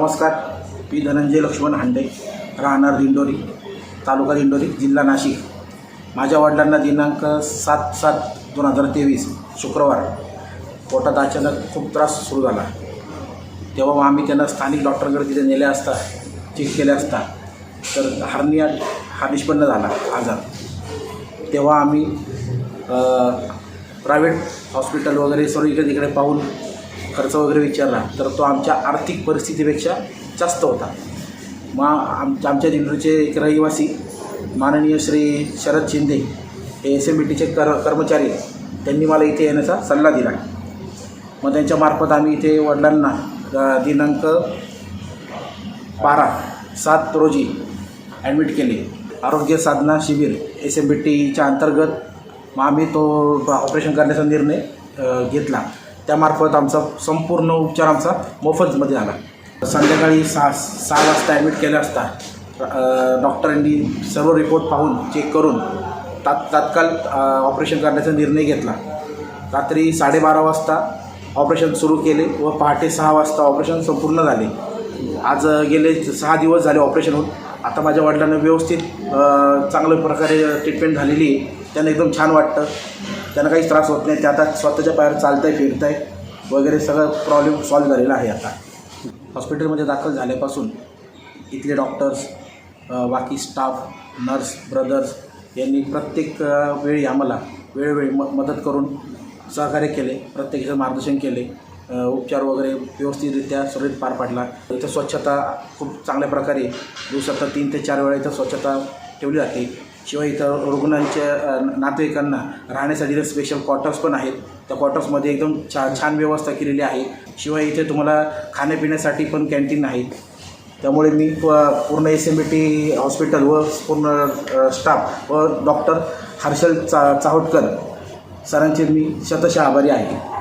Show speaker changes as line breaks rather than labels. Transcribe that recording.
नमस्कार. मी धनंजय लक्ष्मण हांडे राहणार दिंडोरी तालुका दिंडोरी जिल्हा नाशिक. माझ्या वडिलांना दिनांक सात सात दोन हजार तेवीस शुक्रवार पोटात अचानक खूप त्रास सुरू झाला. तेव्हा मग आम्ही त्यांना स्थानिक डॉक्टरकडे तिथे नेले असता चेक केले असता तर हार्निया हा निष्पन्न झाला आजार. तेव्हा आम्ही प्रायव्हेट हॉस्पिटल वगैरे सर्व इकडे तिकडे पाहून खर्च वगैरे विचारला तर तो आमच्या आर्थिक परिस्थितीपेक्षा जास्त होता. मग आमच्या आमच्या दिंडोरीचे एक रहिवासी माननीय श्री शरद शिंदे हे एस एम बी टीचे कर कर्मचारी त्यांनी मला इथे येण्याचा सल्ला दिला. मग त्यांच्यामार्फत आम्ही इथे वडिलांना दिनांक बारा सात रोजी ॲडमिट केले. आरोग्य साधना शिबिर एस एम बी टीच्या अंतर्गत मग आम्ही तो ऑपरेशन करण्याचा निर्णय घेतला. त्यामार्फत आमचा संपूर्ण उपचार आमचा मोफतमध्ये झाला. संध्याकाळी सहा सहा वाजता ॲडमिट केलं असता डॉक्टरांनी सर्व रिपोर्ट पाहून चेक करून तात तात्काळ ऑपरेशन करण्याचा निर्णय घेतला. रात्री साडेबारा वाजता ऑपरेशन सुरू केले व पहाटे सहा वाजता ऑपरेशन संपूर्ण झाले. आज गेले सहा दिवस झाले ऑपरेशन होऊन. आता माझ्या वडिलांना व्यवस्थित चांगल्या प्रकारे ट्रीटमेंट झालेली आहे. त्यांना एकदम छान वाटतं. त्यांना काहीच त्रास होत नाही. ते आता स्वतःच्या पायावर चालत आहे फिरत आहे वगैरे सगळं प्रॉब्लेम सॉल्व्ह झालेला आहे आता. हॉस्पिटलमध्ये दाखल झाल्यापासून इथले डॉक्टर्स बाकी स्टाफ नर्स ब्रदर्स यांनी प्रत्येक वेळी आम्हाला वेळोवेळी म मदत करून सहकार्य केले प्रत्येकाचं मार्गदर्शन केले. उपचार वगैरे व्यवस्थितरित्या सुरळीत पार पाडला. इथं स्वच्छता खूप चांगल्या प्रकारे दिवसात तीन ते चार वेळा इथं स्वच्छता ठेवली जाते. शिवाय इथं रुग्णांच्या नातेवाईकांना राहण्यासाठी इथं स्पेशल क्वार्टर्स पण आहेत. त्या क्वार्टर्समध्ये एकदम छा छान व्यवस्था केलेली आहे. शिवाय इथे तुम्हाला खाण्यापिण्यासाठी पण कॅन्टीन आहे त्यामुळे मी प- पूर्ण S M B T hospital व पूर्ण स्टाफ व डॉक्टर हर्षल चा चाहोटकर सरांचे मी शतशः आभारी आहे.